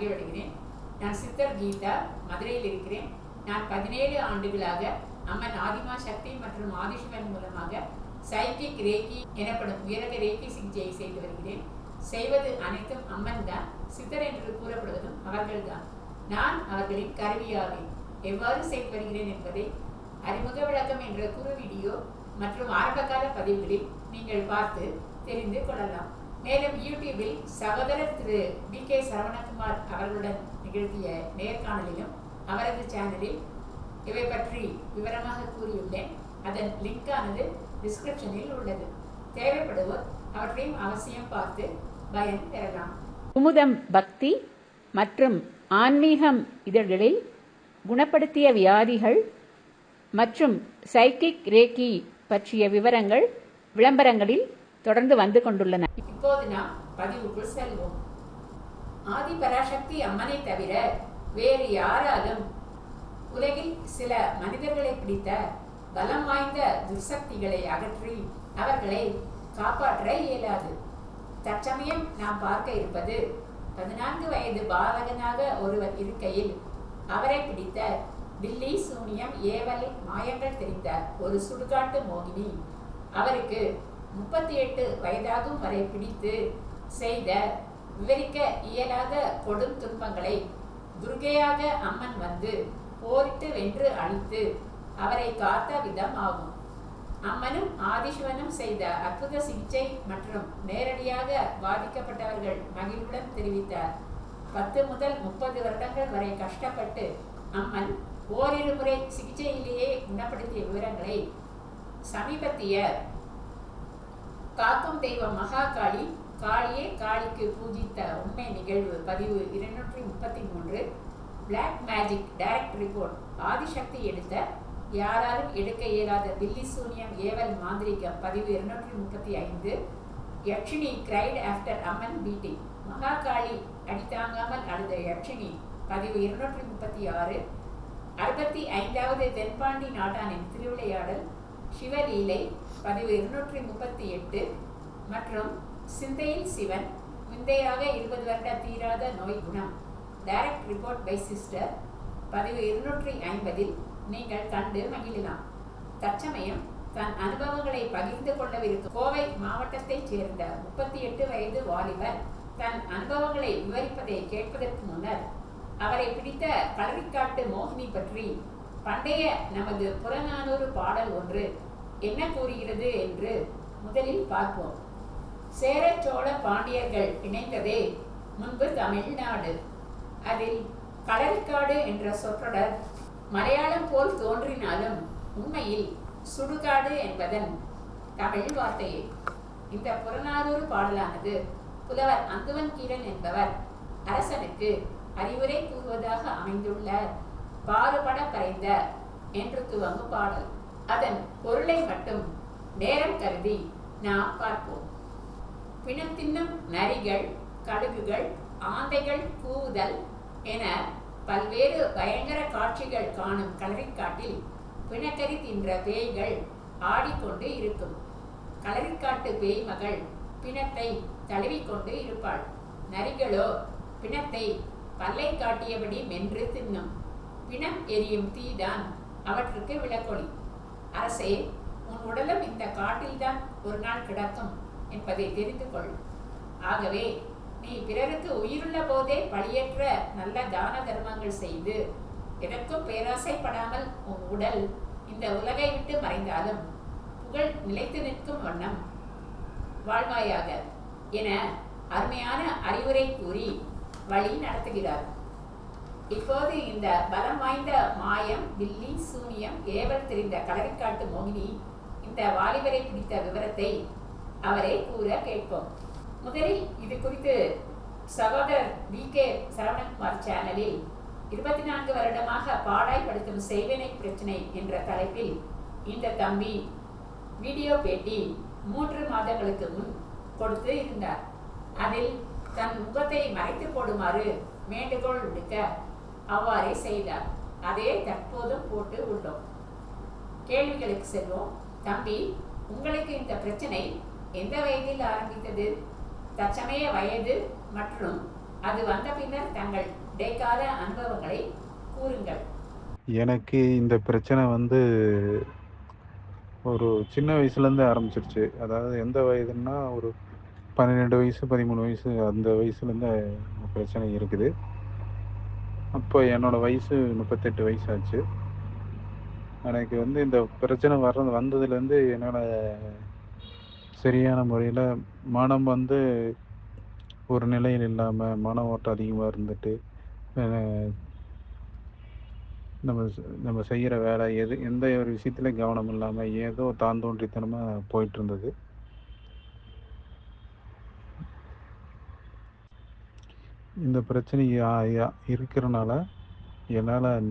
மகிழ்வடைகிறேன் நான் சித்தர் கீதா மதுரையில் இருக்கிறேன். நான் பதினேழு ஆண்டுகளாக அம்மன் ஆதிமா சக்தி மற்றும் ஆதிசிவன் மூலமாக சைக்கிக் ரேக்கி எனப்படும் உயரக ரேக்கி சிகிச்சையை செய்து வருகிறேன். செய்வது அனைத்தும் அம்மன் தான் சித்தர் என்று கூறப்படுவதும் அவர்கள்தான் நான் அவர்களின் கருவியாவேன். எவ்வாறு செய்து வருகிறேன் என்பதை அறிமுக விளக்கம் என்ற குறு வீடியோ மற்றும் ஆரம்பகால பதிவுகளில் நீங்கள் பார்த்து தெரிந்து கொள்ளலாம். மேலும் யூடியூபில் சகோதரர் திரு பி கே சரவணகுமார் அவர்களுடன் நிகழ்த்திய நேர்காணலிலும் அவரது சேனலில் இவை பற்றி விவரமாக கூறியுள்ளேன். அதன் லிங்கானது டிஸ்கிரிப்ஷனில் உள்ளது. தேவைப்படுவோர் அவற்றையும் அவசியம் பார்த்து பயன் பெறலாம் குமுதம் பக்தி மற்றும் ஆன்மீகம் இதழ்களில் குணப்படுத்திய வியாதிகள் மற்றும் சைக்கிக் ரேக்கி பற்றிய விவரங்கள் விளம்பரங்களில் தொடர்ந்து வந்து கொண்டுள்ளன. இப்போது நாம் பதிவுக்குள் செல்வோம். ஆதி பராசக்தி அம்மனை தவிர வேறு யாராலும் உலகில் சில மனிதர்களை பிடித்த பலம் வாய்ந்த துர்சக்திகளை அகற்றி அவர்களை காப்பாற்ற இயலாது. தற்சமயம் நாம் பார்க்க இருப்பது பதினான்கு வயது பாலகனாக ஒருவர் இருக்கையில் அவரை பிடித்த டில்லி சூனியம் ஏவல் மாயங்கள் தெரிந்த ஒரு சுடுகாட்டு மோகினி அவருக்கு முப்பத்தி எட்டு வயதாகும் வரை பிடித்து செய்த விவரிக்க இயலாத கொடும் துன்பங்களை துர்கையாக அம்மன் வந்து போரிட்டு வென்று அழித்து அவரை காத்த விதம் ஆகும். அம்மனும் ஆதிசிவனும் செய்த அற்புத சிகிச்சை மற்றும் நேரடியாக பாதிக்கப்பட்டவர்கள் மகிழ்வுடன் தெரிவித்தார். பத்து முதல் முப்பது வருடங்கள் வரை கஷ்டப்பட்டு அம்மன் ஓரிரு முறை சிகிச்சையிலேயே குணப்படுத்திய விவரங்களை சமீபத்திய காக்கும் தெய்வம் மகாகாளி காளியே காளிக்கு பூஜித்த உண்மை நிகழ்வு பதிவு இருநூற்றி முப்பத்தி மூன்று. Black magic direct report Adishakti எடுத்த யாராலும் எடுக்க இயலாத பில்லி சூனியம் ஏவல் மாந்திரிகம் பதிவு இருநூற்றி முப்பத்தி ஐந்து. Yakshini cried after Amman beating Mahakali அடித்தாங்காமல் அழுத யக்ஷினி பதிவு இருநூற்றி முப்பத்தி ஆறு. அறுபத்தி ஐந்தாவது தென்பாண்டி நாட்டானின் திருவிளையாடல் சிவலீலை பதிவு இருநூற்றி முப்பத்தி எட்டு மற்றும் சிந்தையில் சிவன் முந்தையாக இருபது வருட தீராத நோய் குணம். டைரக்ட் ரிப்போர்ட் பை சிஸ்டர் பதிவு இருநூற்றி ஐம்பதில் நீங்கள் கண்டு மகிழலாம். தற்சமயம் தன் அனுபவங்களை பகிர்ந்து கொள்ளவிருக்கும் கோவை மாவட்டத்தைச் சேர்ந்த முப்பத்தி எட்டு வயது வாலிபர் தன் அனுபவங்களை விவரிப்பதை கேட்பதற்கு முன்னர் அவரை பிடித்த களரிக்காட்டு மோகினி பற்றி பண்டைய நமது புறநானூறு பாடல் ஒன்று என்ன கூறுகிறது என்று முதலில் பார்ப்போம். சேர சோழ பாண்டியர்கள் இணைந்ததே முன்பு தமிழ்நாடு. அதில் களரிக்காடு என்ற சொற்றொடர் மலையாளம் போல் தோன்றினாலும் உண்மையில் சுடுகாடு என்பதன் தமிழ் வார்த்தையே. இந்த புறநானூறு பாடலானது புலவர் அந்துவன் கீரன் என்பவர் அரசனுக்கு அறிவுரை கூறுவதாக அமைந்துள்ள பாறுபட கரைந்த என்று துவங்கும் பாடல். அதன் பொருளை மட்டும் நேரம் கருதி நாம் பார்ப்போம். பிணம் தின்னும் நரிகள் கடுகுகள் ஆந்தைகள் கூவுதல் என பல்வேறு பயங்கர காட்சிகள் காணும் களரிக்காட்டில் பிணக்கறி தின்ற பேய்கள் ஆடிக்கொண்டு இருக்கும். களரிக்காட்டு பேய் மகள் பிணத்தை தழுவிக்கொண்டு இருப்பாள். நரிகளோ பிணத்தை பல்லை காட்டியபடி மென்று தின்னும். பிணம் எரியும் தீதான் அவற்றுக்கு விளக்கொளி அரசே உன் உடலும் இந்த காட்டில்தான் ஒரு நாள் கிடக்கும் என்பதை தெரிந்து கொள் ஆகவே நீ பிறருக்கு உயிருள்ள போதே பழியற்ற நல்ல தான தர்மங்கள் செய்து எனக்கும் பேராசைப்படாமல் உன் உடல் இந்த உலகை விட்டு மறைந்தாலும் புகழ் நிலைத்து நிற்கும் வண்ணம். வாழ்வாயாக என அருமையான அறிவுரை கூறி வழி நடத்துகிறார். இப்போது இந்த பலம் வாய்ந்த மாயம் வில்லி சூனியம் ஏவல் தெரிந்த களரிக்காட்டு மோகினி இந்த வாலிபரை பிடித்த விவரத்தை அவரே கூற கேட்போம். முதலில் இது குறித்து சகோதரர் வி. கே. சரவணகுமார் சேனலில் இருபத்தி நான்கு வருடமாக பாடாய்படுத்தும் செய்வினை பிரச்சனை என்ற தலைப்பில் இந்த தம்பி வீடியோ பேட்டி மூன்று மாதங்களுக்கு முன் கொடுத்து இருந்தார். அதில் தன் முகத்தை மறைத்து போடுமாறு வேண்டுகோள் விடுக்க அவ்வாறே செய்தார். அதே தற்போதும் போட்டு உள்ளோம். கேள்விகளுக்கு செல்வோம். தம்பி உங்களுக்கு இந்த பிரச்சனை எந்த வயதில் ஆரம்பித்தது? தற்சமய வயது மற்றும் அது வந்த பின்னர் தங்கள் இடைக்கால அனுபவங்களை கூறுங்கள். எனக்கு இந்த பிரச்சனை வந்து ஒரு சின்ன வயசுலேருந்து ஆரம்பிச்சிருச்சு. அதாவது எந்த வயதுன்னா ஒரு பன்னிரெண்டு வயசு பதிமூணு வயசு அந்த வயசுலேருந்து பிரச்சனை இருக்குது. அப்போ என்னோட வயசு முப்பத்தெட்டு வயசு ஆச்சு எனக்கு வந்து இந்த பிரச்சனை வர்றது வந்ததுலேருந்து என்னால் சரியான முறையில் மனம் வந்து ஒரு நிலையில் இல்லாமல் மன ஓட்டம் அதிகமாக இருந்துட்டு நம்ம நம்ம செய்கிற வேலை எது எந்த ஒரு விஷயத்துல கவனம் இல்லாமல் ஏதோ தான் தோன்றித்தனமாக போயிட்டு இருந்தது. இந்த பிரச்சனை யா- இருக்கிறனால என்னால்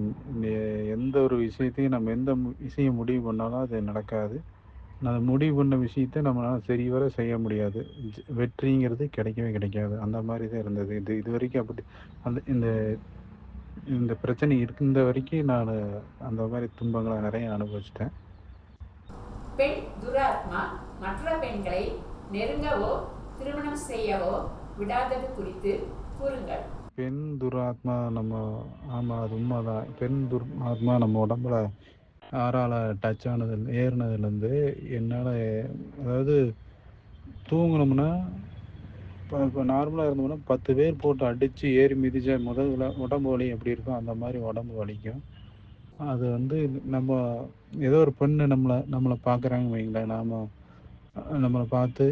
எந்த ஒரு விஷயத்தையும் நம்ம எந்த மு- விஷயம் முடிவு பண்ணாலும் அது நடக்காது. நான் முடிவு பண்ண விஷயத்த நம்மளால் சரிவர செய்ய முடியாது. வெற்றிங்கிறது கிடைக்கவே கிடைக்காது. அந்த மாதிரி தான் இருந்தது. இது இது வரைக்கும் அப்படி அந்த இந்த இந்த பிரச்சனை இருந்த வரைக்கும் நான் அந்த மாதிரி துன்பங்களை நிறைய அனுபவிச்சிட்டேன். பெண் துராத்மா மற்ற பெண்களை நெருங்கவோ திருமணம் செய்யவோ விடாதது குறித்து கூறுங்கள். பெண் துராத்மா நம்ம ஆமாம் அது உண்மைதான். பெண் துராத்மா நம்ம உடம்புல ஆறால டச் ஆனது ஏறினதுலேருந்து என்னால் அதாவது தூங்கினோம்னா இப்போ இப்போ நார்மலாக இருந்தோம்னா பத்து பேர் போட்டு அடித்து ஏறி மிதிச்ச முதல்ல உடம்பு வலி எப்படி இருக்கும்? அந்த மாதிரி உடம்பு வலிக்கும். அது வந்து நம்ம ஏதோ ஒரு பெண்ணு நம்மளை நம்மளை பார்க்குறாங்க வைங்களேன். நாம் நம்மளை பார்த்து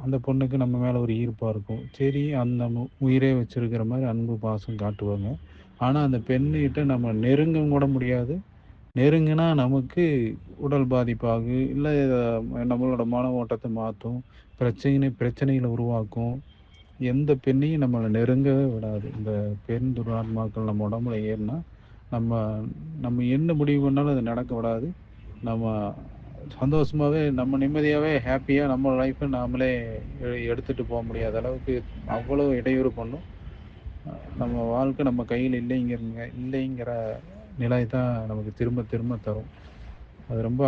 அந்த பொண்ணுக்கு நம்ம மேலே ஒரு ஈர்ப்பாக இருக்கும். சரி அந்த உயிரே வச்சுருக்கிற மாதிரி அன்பு பாசம் காட்டுவாங்க. ஆனால் அந்த பெண்ணுகிட்ட நம்ம நெருங்க கூட முடியாது. நெருங்கினா நமக்கு உடல் பாதிப்பாகு இல்லை நம்மளோட மன ஓட்டத்தை மாற்றும் பிரச்சனை பிரச்சனைகளை உருவாக்கும். எந்த பெண்ணையும் நம்மளை நெருங்கவே விடாது. இந்த பெண் துராத்மாக்கள் நம்ம உடம்புல ஏறினா நம்ம நம்ம என்ன முடிவு பண்ணாலும் அது நடக்க விடாது. நம்ம சந்தோஷமாகவே நம்ம நிம்மதியாகவே ஹாப்பியாக நம்ம லைஃப்பை நாமளே எ- எடுத்துகிட்டு போக முடியாத அளவுக்கு அவ்வளோ இடையூறு பண்ணும். நம்ம வாழ்க்கை நம்ம கையில் இல்லைங்கிற இல்லைங்கிற நிலை தான் நமக்கு திரும்ப திரும்ப தரும். அது ரொம்ப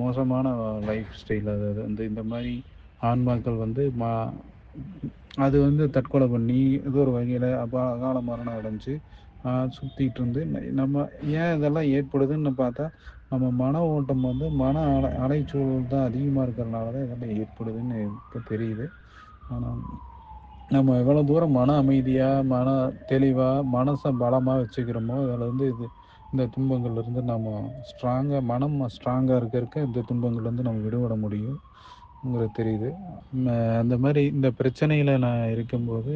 மோசமான லைஃப் ஸ்டைல் அது. அது வந்து இந்த மாதிரி ஆன்மாக்கள் வந்து மா அது வந்து தற்கொலை பண்ணி ஏதோ ஒரு வகையில் அப்போ அகால மரணம் அடைஞ்சு சுற்றிட்டு இருந்து நம்ம ஏன் இதெல்லாம் ஏற்படுதுன்னு பார்த்தா நம்ம மன ஓட்டம் வந்து மன அலை அலைச்சூழல் தான் அதிகமாக இருக்கிறனால தான் இதெல்லாம் ஏற்படுதுன்னு இப்போ தெரியுது. ஆனால் நம்ம எவ்வளோ தூரம் மன அமைதியாக மன தெளிவாக மனசை பலமாக வச்சுக்கிறோமோ அதில் வந்து இது இந்த துன்பங்கள்லேருந்து நம்ம ஸ்ட்ராங்காக மனம் ஸ்ட்ராங்காக இருக்க இருக்க இந்த துன்பங்கள்லேருந்து நம்ம விடுபட முடியுங்கிறது தெரியுது. அந்த மாதிரி இந்த பிரச்சனையில் நான் இருக்கும்போது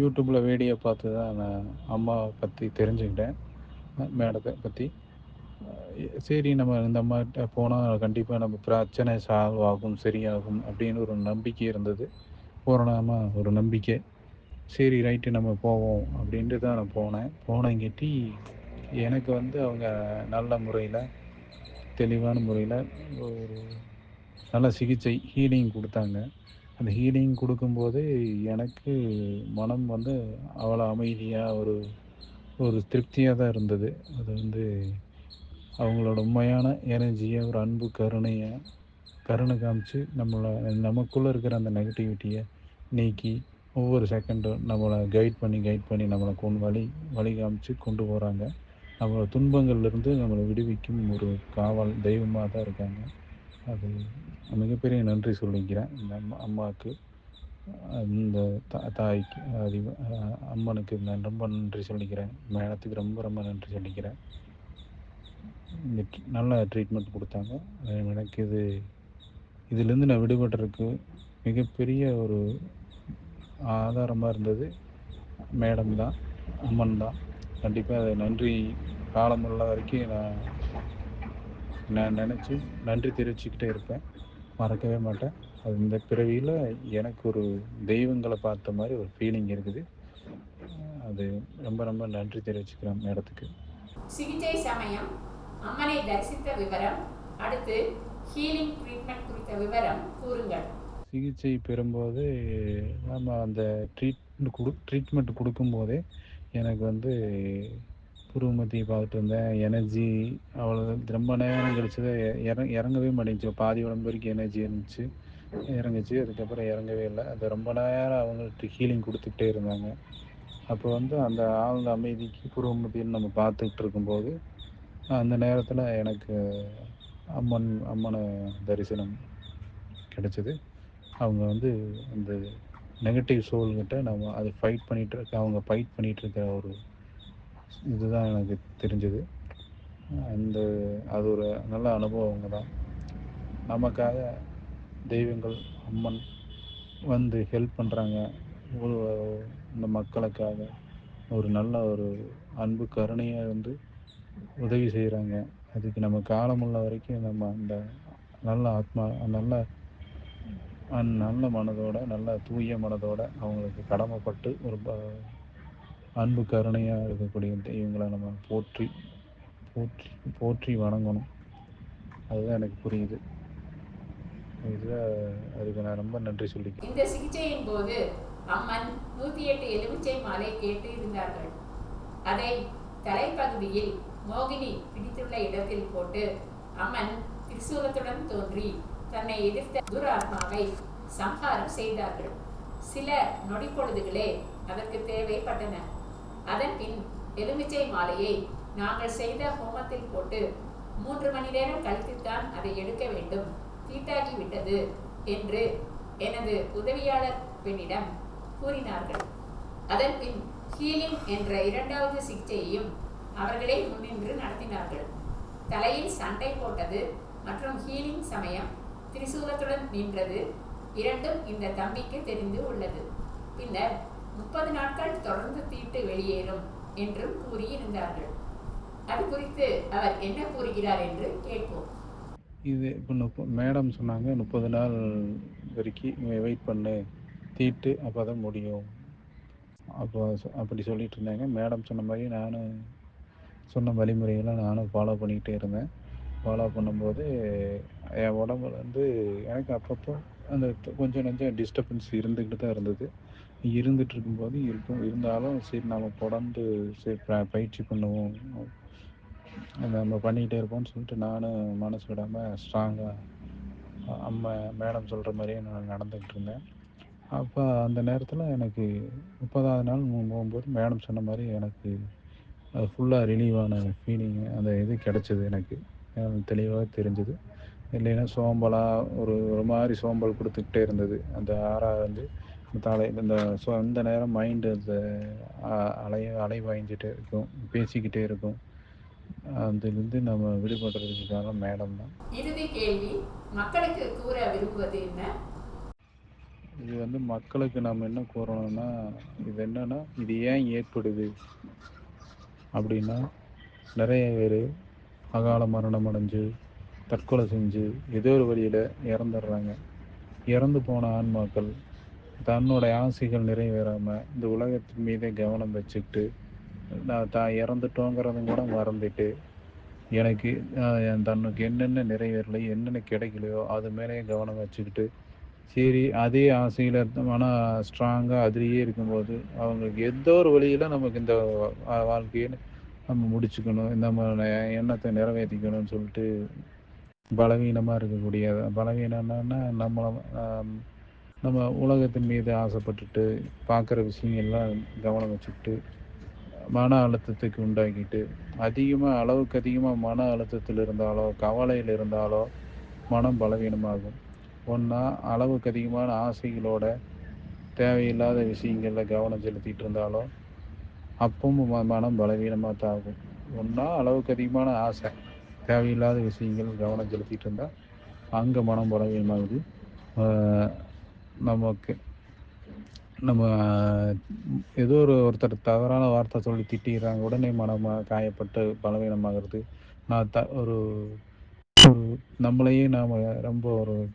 யூடியூப்பில் வீடியோ பார்த்து தான் நான் அம்மாவை பற்றி தெரிஞ்சுக்கிட்டேன். மேடத்தை பற்றி சரி நம்ம இந்த அம்மாட்ட போனால் கண்டிப்பாக நம்ம பிரச்சனை சால்வ் ஆகும் சரியாகும் அப்படின்னு ஒரு நம்பிக்கை இருந்தது. பூரணமாக ஒரு நம்பிக்கை. சரி ரைட்டு நம்ம போவோம் அப்படின்ட்டு தான் நான் போனேன். போனங்கிட்டி எனக்கு வந்து அவங்க நல்ல முறையில் தெளிவான முறையில் ஒரு நல்ல சிகிச்சை ஹீலிங் கொடுத்தாங்க. அந்த ஹீலிங் கொடுக்கும்போது எனக்கு மனம் வந்து அவ்வளோ அமைதியாக ஒரு ஒரு திருப்தியாக தான் இருந்தது. அது வந்து அவங்களோட உண்மையான எனர்ஜியை ஒரு அன்பு கருணையை கருணை காமிச்சு நம்மளை நமக்குள்ளே இருக்கிற அந்த நெகட்டிவிட்டியை நீக்கி ஒவ்வொரு செகண்டும் நம்மளை கைட் பண்ணி கைட் பண்ணி நம்மளை கொண்டு வழி வழி காமிச்சு கொண்டு போகிறாங்க நம்மளோட துன்பங்கள்லேருந்து நம்மளை விடுவிக்கும் ஒரு காவல் தெய்வமாக தான் இருக்காங்க. அது மிகப்பெரிய நன்றி சொல்லிக்கிறேன். இந்த அம்மா அம்மாவுக்கு இந்த தா- தாய்க்கு அது அம்மனுக்கு நான் ரொம்ப நன்றி சொல்லிக்கிறேன். மேடத்துக்கு ரொம்ப ரொம்ப நன்றி சொல்லிக்கிறேன். இந்த நல்ல ட்ரீட்மெண்ட் கொடுத்தாங்க. எனக்கு இது இதுலேருந்து நான் விடுபடுறதுக்கு மிகப்பெரிய ஒரு ஆதாரமாக இருந்தது. மேடம் தான் அம்மன் தான். கண்டிப்பாக அதை நன்றி காலமுள்ள வரைக்கும் நான் நான் நினச்சி நன்றி தெரிவிச்சுக்கிட்டே இருப்பேன். மறக்கவே மாட்டேன். அது இந்த பிறவியில் எனக்கு ஒரு தெய்வங்களை பார்த்த மாதிரி ஒரு ஃபீலிங் இருக்குது. அது ரொம்ப ரொம்ப நன்றி தெரிவிச்சுக்கிறேன் மேடத்துக்கு. சிகிச்சை சமயம் அம்மனை தரிசித்த விவரம் அடுத்து ஹீலிங் ட்ரீட்மெண்ட் குறித்த விவரம் கூறுங்கள். சிகிச்சை பெறும்போது நம்ம அந்த குடு ட்ரீட்மெண்ட் கொடுக்கும்போதே எனக்கு வந்து புருவமத்தி பார்த்துட்டு இருந்தேன் எனர்ஜி அவ்வளோ ரொம்ப நேரம் கழிச்சது இறங் இறங்கவே மாட்டேங்குச்சு பாதி உடம்பு வரைக்கும் எனர்ஜி இருந்துச்சு. இறங்குச்சு. அதுக்கப்புறம் இறங்கவே இல்லை. அது ரொம்ப நேரம் அவங்கள்ட்ட ஹீலிங் கொடுத்துக்கிட்டே இருந்தாங்க. அப்போ வந்து அந்த ஆழ்ந்த அமைதிக்கு புருவமத்தின்னு நம்ம பார்த்துக்கிட்டு இருக்கும்போது அந்த நேரத்தில் எனக்கு அம்மன் அம்மனை தரிசனம் கிடைச்சிது. அவங்க வந்து அந்த நெகட்டிவ் சோல்கிட்ட நம்ம அது ஃபைட் பண்ணிகிட்டு இருக்க அவங்க ஃபைட் பண்ணிகிட்டு இருக்கிற ஒரு இதுதான் எனக்கு தெரிஞ்சது. அந்த அது ஒரு நல்ல அனுபவங்க தான். நமக்காக தெய்வங்கள் அம்மன் வந்து ஹெல்ப் பண்ணுறாங்க ஒரு இந்த மக்களுக்காக ஒரு நல்ல ஒரு அன்பு கருணையை வந்து உதவி செய்கிறாங்க அதுக்கு நம்ம காலமுள்ள வரைக்கும் நம்ம அந்த நல்ல ஆத்மா நல்ல அந் நல்ல மனதோட நல்ல தூய மனதோட அவங்களுக்கு கடமைப்பட்டு ஒரு ப அன்பு கருணையாக இருக்கக்கூடிய தெய்வங்களை நம்ம போற்றி போற்றி போற்றி வணங்கணும். அதுதான் எனக்கு புரியுது. இதில் அதுக்கு நான் ரொம்ப நன்றி சொல்லிக்கிறேன். இந்த சிகிச்சையின் போது அம்மன் நூத்தி எட்டு எலுமிச்சை மாலை கேட்டு இருந்தார்கள். அதை தலைப்பகுதியில் மோகினி பிடித்துள்ள இடத்தில் போட்டு அம்மன் திரிசூலத்துடன் தோன்றி தன்னை எதிர்த்த துராத்மாவை சம்ஹாரம் செய்தார்கள். சில நொடிப்பொழுதுகளே அதற்கு தேவைப்பட்டன. அதன் பின் எலுமிச்சை மாலையை நாங்கள் செய்த ஹோமத்தில் போட்டு மூன்று மணி நேரம் கழித்துத்தான் அதை எடுக்க வேண்டும். தீட்டாகி விட்டது என்று எனது உதவியாளர் பெண்ணிடம் கூறினார்கள். அதன் பின் ஹீலிங் என்ற இரண்டாவது சிகிச்சையையும் அவர்களே முன்னின்று நடத்தினார்கள். தலையில் சண்டை போட்டது மற்றும் ஹீலிங் சமயம் திரிசூலத்துடன் நின்றது இரண்டும் இந்த தம்பிக்கு தெரிந்து உள்ளது. பின்னர் முப்பது நாட்கள் தொடர்ந்து தீட்டு வெளியேறும் என்றும் கூறியிருந்தார்கள். அது குறித்து அவர் என்ன கூறுகிறார் என்று கேட்போம். இது இப்போ முப்ப மேடம் சொன்னாங்க முப்பது நாள் வரைக்கும் வெயிட் பண்ணு தீட்டு அப்போ தான் முடியும். அப்போ அப்படி சொல்லிட்டு இருந்தாங்க. மேடம் சொன்ன மாதிரி நானும் சொன்ன வழிமுறைகளை நானும் ஃபாலோ பண்ணிக்கிட்டே இருந்தேன். ஃபாலோ பண்ணும்போது என் உடம்புல வந்து எனக்கு அப்பப்போ அந்த கொஞ்சம் கொஞ்சம் டிஸ்டர்பன்ஸ் இருந்துக்கிட்டு தான் இருந்தது. இருந்துட்டு இருக்கும்போது இருக்கும். இருந்தாலும் சரி நம்ம தொடர்ந்து சரி ப- பயிற்சி பண்ணுவோம். நம்ம பண்ணிக்கிட்டே இருப்போம்னு சொல்லிட்டு நானும் மனசு விடாமல் ஸ்ட்ராங்காக அம்மா மேடம் சொல்கிற மாதிரியே நான் நடந்துக்கிட்டு இருந்தேன் அப்போ அந்த நேரத்தில் எனக்கு முப்பதாவது நாள் போகும்போது மேடம் சொன்ன மாதிரி எனக்கு அது ஃபுல்லாக ரிலீவான ஃபீலிங் அந்த இது கிடச்சிது எனக்கு. எனக்கு தெளிவாக தெரிஞ்சுது. இல்லைன்னா சோம்பலாக ஒரு ஒரு மாதிரி சோம்பல் கொடுத்துக்கிட்டே இருந்தது. அந்த ஆறாக வந்து தலை இந்த ஸோ அந்த நேரம் மைண்டு அந்த அ- அலைய அலை வாய்ஞ்சிட்டே இருக்கும் பேசிக்கிட்டே இருக்கும். அதுலேருந்து நம்ம விடுபடுறதுக்கு காரணம் மேடம் தான் இறுதி கேள்வி மக்களுக்கு கூற விரும்புவது என்ன? இது வந்து மக்களுக்கு நம்ம என்ன கூறணும்னா இது என்னன்னா இது ஏன் ஏற்படுது? அப்படின்னா நிறைய பேர் அகால மரணம் அடைஞ்சு தற்கொலை செஞ்சு ஏதோ ஒரு வழியில் இறந்துடுறாங்க. இறந்து போன ஆன்மாக்கள் தன்னோட ஆசைகள் நிறைவேறாமல் இந்த உலகத்தின் மீதே கவனம் வச்சுக்கிட்டு நான் தான் இறந்துட்டோங்கிறதும் கூட மறந்துட்டு எனக்கு தன்னுக்கு என்னென்ன நிறைவேறலை என்னென்ன கிடைக்கலையோ அது மேலே கவனம் வச்சுக்கிட்டு சரி அதே ஆசையில் ஆனால் ஸ்ட்ராங்காக அதுலேயே இருக்கும்போது அவங்களுக்கு ஏதோ ஒரு வழியில் நமக்கு இந்த வாழ்க்கையை நம்ம முடிச்சுக்கணும் நம்ம எண்ணத்தை நிறைவேற்றிக்கணும்னு சொல்லிட்டு பலவீனமாக இருக்கக்கூடிய பலவீனம்னா நம்மளை நம்ம உலகத்தின் மீது ஆசைப்பட்டுட்டு பார்க்குற விஷயங்கள்லாம் கவனம் வச்சுக்கிட்டு மன அழுத்தத்துக்கு உண்டாக்கிட்டு அதிகமாக அளவுக்கு அதிகமாக மன அழுத்தத்தில் இருந்தாலோ கவலையில் இருந்தாலோ மனம் பலவீனமாகும். ஒன்றா அளவுக்கு அதிகமான ஆசைகளோட தேவையில்லாத விஷயங்களில் கவனம் செலுத்திட்டு இருந்தாலோ அப்பவும் ம- மனம் பலவீனமாக தான் ஆகும் ஒன்றா அளவுக்கு அதிகமான ஆசை தேவையில்லாத விஷயங்கள் கவனம் செலுத்திட்டு இருந்தால் அங்கே மனம் பலவீனமாகுது. நமக்கு நம்ம ஏதோ ஒரு ஒருத்தர் தவறான வார்த்தை சொல்லி திட்டிடுறாங்க உடனே மனமாக காயப்பட்டு பலவீனமாகிறது. நான் த ஒரு ஒரு நம்மளையே நாம் ரொம்ப ஒரு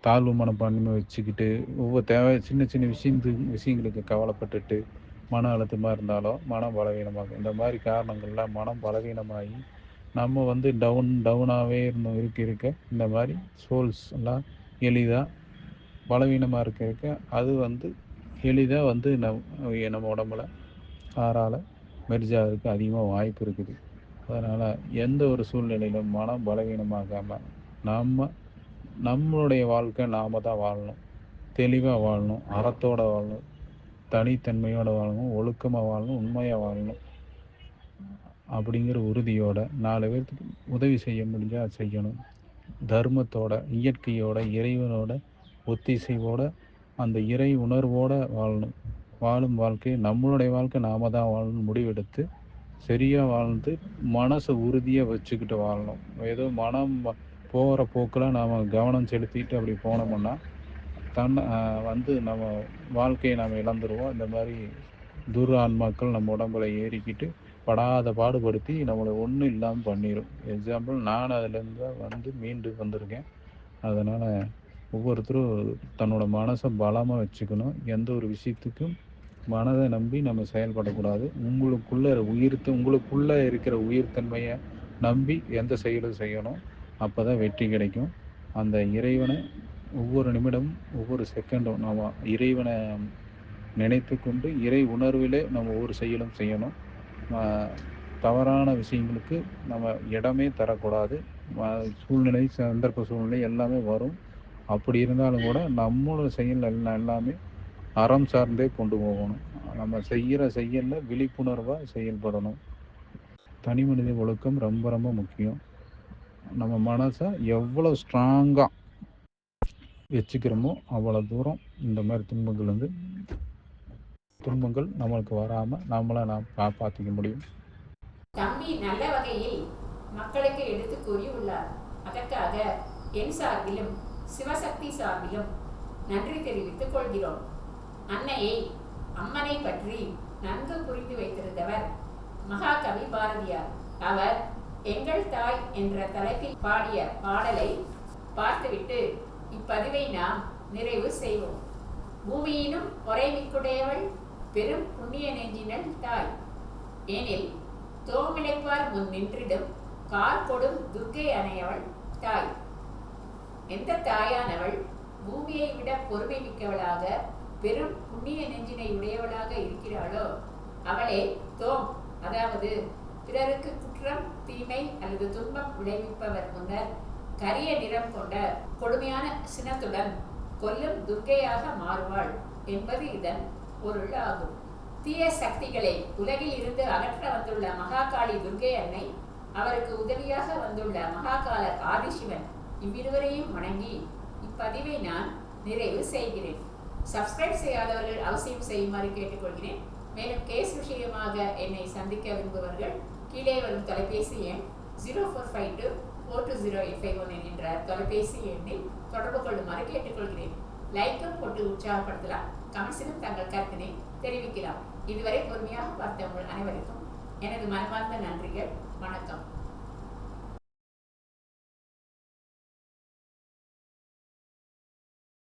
தாழ்வு மனப்பான்மை வச்சுக்கிட்டு ஒவ்வொரு தேவை சின்ன சின்ன விஷயத்து விஷயங்களுக்கு கவலைப்பட்டுட்டு மன அழுத்தமாக இருந்தாலும் மனம் பலவீனமாகும் இந்த மாதிரி காரணங்கள்லாம் மனம் பலவீனமாகி நம்ம வந்து டவுன் டவுனாகவே இருந்தோம் இருக்க இருக்க இந்த மாதிரி சோல்ஸ் எல்லாம் எளிதாக பலவீனமாக இருக்க இருக்க அது வந்து எளிதாக வந்து நம் நம்ம உடம்புல ஆறால் மெர்ஜாகிறதுக்கு அதிகமாக வாய்ப்பு இருக்குது. அதனால் எந்த ஒரு சூழ்நிலையிலும் மனம் பலவீனமாகாமல் நம்ம நம்மளுடைய வாழ்க்கை நாம் தான் வாழணும். தெளிவாக வாழணும் அறத்தோட வாழணும் தனித்தன்மையோடு வாழணும் ஒழுக்கமாக வாழணும் உண்மையாக வாழணும் அப்படிங்கிற உறுதியோட நாலு பேர்த்துக்கு உதவி செய்ய முடிஞ்சால் செய்யணும். தர்மத்தோட இயற்கையோட இறைவனோட ஒத்திசைவோட அந்த இறை உணர்வோட வாழணும். வாழும் வாழ்க்கை நம்மளுடைய வாழ்க்கை நாம தான் வாழணும் முடிவெடுத்து சரியாக வாழ்ந்து மனசை உறுதியாக வச்சுக்கிட்டு வாழணும். ஏதோ மனம் போகிற போக்கில் நாம் கவனம் செலுத்திட்டு அப்படி போனோம்னா தன் வந்து நம்ம வாழ்க்கையை நாம் இழந்துருவோம். இந்த மாதிரி துர் ஆன்மாக்கள் நம்ம உடம்புல ஏறிக்கிட்டு படாத பாடுபடுத்தி நம்மளை ஒன்றும் இல்லாமல் பண்ணிடும் எக்ஸாம்பிள் நான் அதுலேருந்து தான் வந்து மீண்டு வந்திருக்கேன். அதனால் ஒவ்வொருத்தரும் தன்னோட மனசை பலமாக வச்சுக்கணும். எந்த ஒரு விஷயத்துக்கும் மனதை நம்பி நம்ம செயல்படக்கூடாது. உங்களுக்குள்ள உயிர்த்து உங்களுக்குள்ளே இருக்கிற உயிர்த்தன்மையை நம்பி எந்த செயலும் செய்யணும். அப்போ தான் வெற்றி கிடைக்கும். அந்த இறைவனை ஒவ்வொரு நிமிடமும் ஒவ்வொரு செகண்டும் நம்ம இறைவனை நினைத்து கொண்டு இறை உணர்விலே நம்ம ஒவ்வொரு செயலும் செய்யணும். தவறான விஷயங்களுக்கு நம்ம இடமே தரக்கூடாது. சூழ்நிலை சந்தர்ப்ப சூழ்நிலை எல்லாமே வரும். அப்படி இருந்தாலும் கூட நம்மளோட செயல் எல்லாம் எல்லாமே அறம் சார்ந்தே கொண்டு போகணும். நம்ம செய்கிற செயலில் விழிப்புணர்வாக செயல்படணும். தனி மனித ஒழுக்கம் ரொம்ப ரொம்ப முக்கியம். நம்ம மனசை எவ்வளோ ஸ்ட்ராங்காக வச்சுக்கிறோமோ அவ்வளோ தூரம் இந்த மாதிரி துன்பங்கள் வந்து துன்பங்கள் நம்மளுக்கு வராமல் நம்மளை நாம் காப்பாற்றிக்க முடியும். தம்பி நல்ல வகையில் மக்களுக்கு எடுத்து கூறியுள்ளார் அதற்காக என் சார்பிலும் சிவசக்தி சார்பிலும் நன்றி தெரிவித்துக் கொள்கிறோம். அன்னையை அம்மனை பற்றி நன்கு புரிந்து வைத்திருந்தவர் மகாகவி பாரதியார். அவர் எங்கள் தாய் என்ற தலைப்பில் பாடிய பாடலை பார்த்துவிட்டு இப்பதிவை நாம் நிறைவு செய்வோம். பூமியினும் பொறைமிக்குடையவள் பெரும் புண்ணிய நெஞ்சினள் தாய். ஏனில் தோமிழைப்பார் முன் நின்றிடும் கார் கொடும் துர்க்கை அணையவள் தாய். எந்த தாயானவள் பூமியை விட பொறுமை மிக்கவளாக பெரும் புண்ணிய நெஞ்சினை உடையவளாக இருக்கிறாளோ அவளே தோம். அதாவது பிறருக்கு குற்றம் தீமை அல்லது துன்பம் விளைவிப்பவர் முன்னர் கரிய நிறம் கொண்ட கொடுமையான சினத்துடன் கொல்லும் துர்க்கையாக மாறுவாள் என்பது இதன் பொருள் ஆகும். தீய சக்திகளை உலகில் இருந்து அகற்ற வந்துள்ள மகாகாளி துர்க்கை அன்னை அவருக்கு உதவியாக வந்துள்ள மகாகால ஆதிசிவன் இவ்விருவரையும் வணங்கி இப்பதிவை நான் நிறைவு செய்கிறேன். சப்ஸ்கிரைப் செய்யாதவர்கள் அவசியம் செய்யுமாறு கேட்டுக்கொள்கிறேன். மேலும் கேஸ் விஷயமாக என்னை சந்திக்க விரும்புபவர்கள் கீழே வரும் தொலைபேசி எண் zero four five two four two zero eight five one என்கின்ற தொலைபேசி எண்ணில் தொடர்பு கொள்ளுமாறு கேட்டுக்கொள்கிறேன். லைக்கும் போட்டு உற்சாகப்படுத்தலாம். கமெண்ட்ஸிலும் தங்கள் கருத்தினை தெரிவிக்கலாம். இதுவரை பொறுமையாக பார்த்த உங்கள் அனைவருக்கும் எனது மனமார்ந்த நன்றிகள். வணக்கம்.